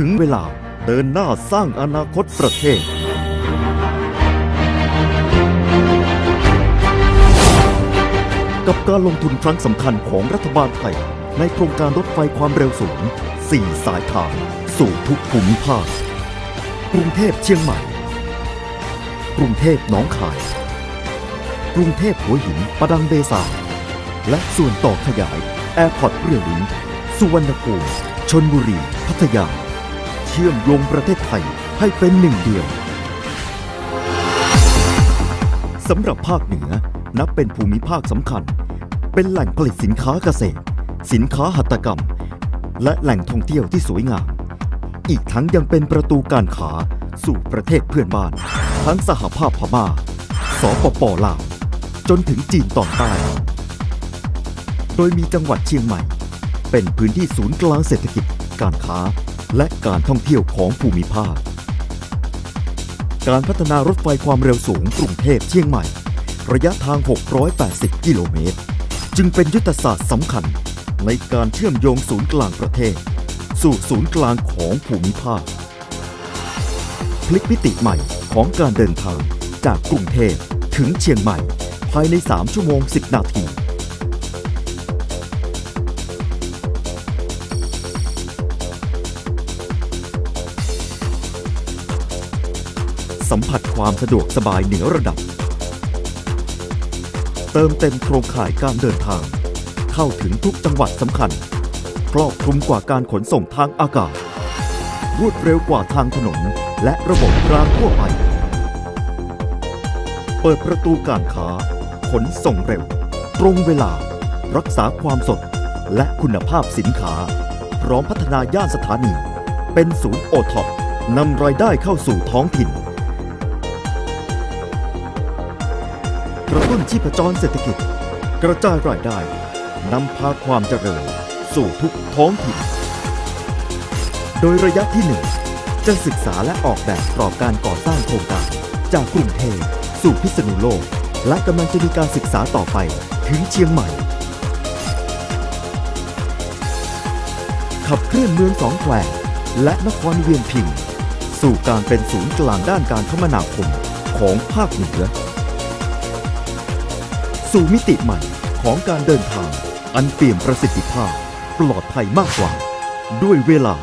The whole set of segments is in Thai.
ถึงเวลาเดินหน้าสร้างอนาคตประเทศ กับการลงทุนครั้งสำคัญของรัฐบาลไทย ในโครงการรถไฟความเร็วสูง 4 สายทาง สู่ทุกภูมิภาค กรุงเทพเชียงใหม่ กรุงเทพหนองคาย กรุงเทพหัวหินประดังเบซาและส่วนต่อขยาย แอร์พอร์ตเรียวลิงสุวรรณภูมิชนบุรี พัทยา ชื่อมโยงประเทศไทยให้เป็นหนึ่งเดียวสำหรับภาคเหนือนับเป็นภูมิภาคสำคัญ เป็นแหล่งผลิตสินค้าเกษตร สินค้าหัตถกรรม และแหล่งท่องเที่ยวที่สวยงาม อีกทั้งยังเป็นประตูการค้าสู่ประเทศเพื่อนบ้าน ทั้งสหภาพพม่า สปปลาว จนถึงจีนตอนใต้ โดยมีจังหวัดเชียงใหม่ เป็นพื้นที่ศูนย์กลางเศรษฐกิจการค้า และการท่องเที่ยวของภูมิภาค การพัฒนารถไฟความเร็วสูงกรุงเทพเชียงใหม่ ระยะทาง 680 กิโลเมตร จึงเป็นยุทธศาสตร์สำคัญในการเชื่อมโยงศูนย์กลางประเทศ สู่ศูนย์กลางของภูมิภาค พลิกมิติใหม่ของการเดินทางจากกรุงเทพถึงเชียงใหม่ ภายใน 3 ชั่วโมง 10 นาที สัมผัสความสะดวกสบายเหนือระดับ เติมเต็มโครงข่ายการเดินทาง เข้าถึงทุกจังหวัดสำคัญ ครอบคลุมกว่าการขนส่งทางอากาศ รวดเร็วกว่าทางถนน และระบบรางทั่วไป เปิดประตูการค้า ขนส่งเร็ว ตรงเวลา รักษาความสด และคุณภาพสินค้า พร้อมพัฒนาย่านสถานี เป็นศูนย์โอท็อปนำรายได้เข้าสู่ท้องถิ่น กระตุ้นชีพจรเศรษฐกิจ กระจายรายได้นำพาความเจริญ สู่ทุกท้องถิ่น โดยระยะที่1จะศึกษาและออกแบบกรอบการก่อสร้างโครงการ จากกรุงเทพสู่พิษณุโลก และกำลังจะมีการศึกษาต่อไปถึงเชียงใหม่ ขับเคลื่อนเมืองสองแควและนครเวียนพิง สู่การเป็นศูนย์กลางด้านการคมนาคมของภาคเหนือ สู่มิติใหม่ของการเดินทาง อันเปี่ยมประสิทธิภาพ ปลอดภัยมากกว่า ด้วยเวลา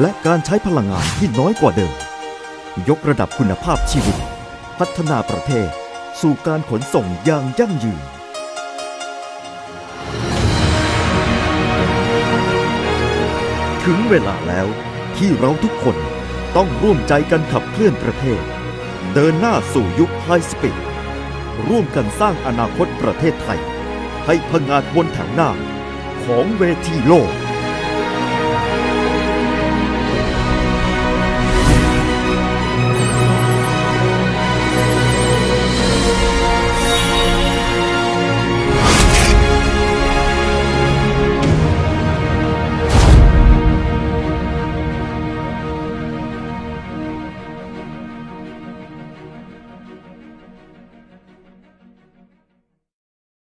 และการใช้พลังงานที่น้อยกว่าเดิม ยกระดับคุณภาพชีวิต พัฒนาประเทศ สู่การขนส่งอย่างยั่งยืนถึงเวลาแล้วที่เราทุกคนต้องร่วมใจกันขับเคลื่อนประเทศ เดินหน้าสู่ยุคไฮสปีด ร่วมกันสร้างอนาคตประเทศไทย ให้พงาดบนแถวหน้าของเวทีโลก